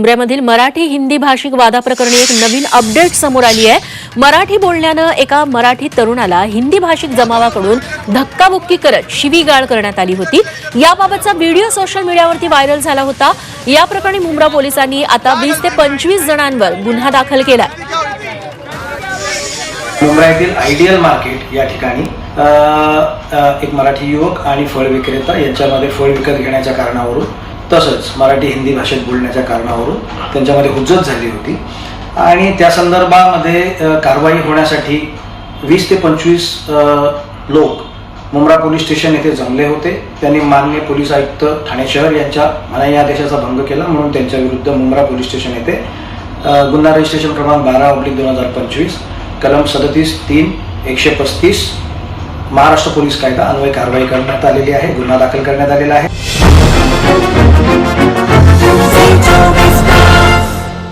मुंबईमधील मराठी हिंदी भाषिक वादाप्रकरणी एक नवीन अपडेट समोर आली आहे. मराठी बोलण्यानं एका मराठी तरुणाला हिंदी भाषिक जमावाकडून धक्काबुक्की करत शिवीगाळ करण्यात आली होती. याबाबतचा व्हिडिओ सोशल मीडियावरती व्हायरल झाला होता. या प्रकरणी मुंब्रा पोलिसांनी आता वीस ते पंचवीस जणांवर गुन्हा दाखल केला मुंब्रा येथील आयडियल मार्केट या ठिकाणी एक मराठी युवक आणि फळ विक्रेता यांच्यामध्ये फळ विकत घेण्याच्या कारणावरून तसंच मराठी हिंदी भाषेत बोलण्याच्या कारणावरून त्यांच्यामध्ये हुज्जत झाली होती. आणि त्या संदर्भामध्ये कारवाई होण्यासाठी वीस ते पंचवीस लोक मुंब्रा पोलीस स्टेशन येथे जमले होते. त्यांनी मान्य पोलीस आयुक्त ठाणे शहर यांच्या मनाई आदेशाचा भंग केला म्हणून त्यांच्या विरुद्ध मुंब्रा पोलीस स्टेशन येथे गुन्हा रजिस्ट्रेशन क्रमांक बारा ऑब्लिक दोन हजार पंचवीस कलम सदतीस तीन एकशे पस्तीस महाराष्ट्र पोलीस कायदा अन्वय कारवाई करण्यात आलेली आहे. गुन्हा दाखल करण्यात आलेला आहे.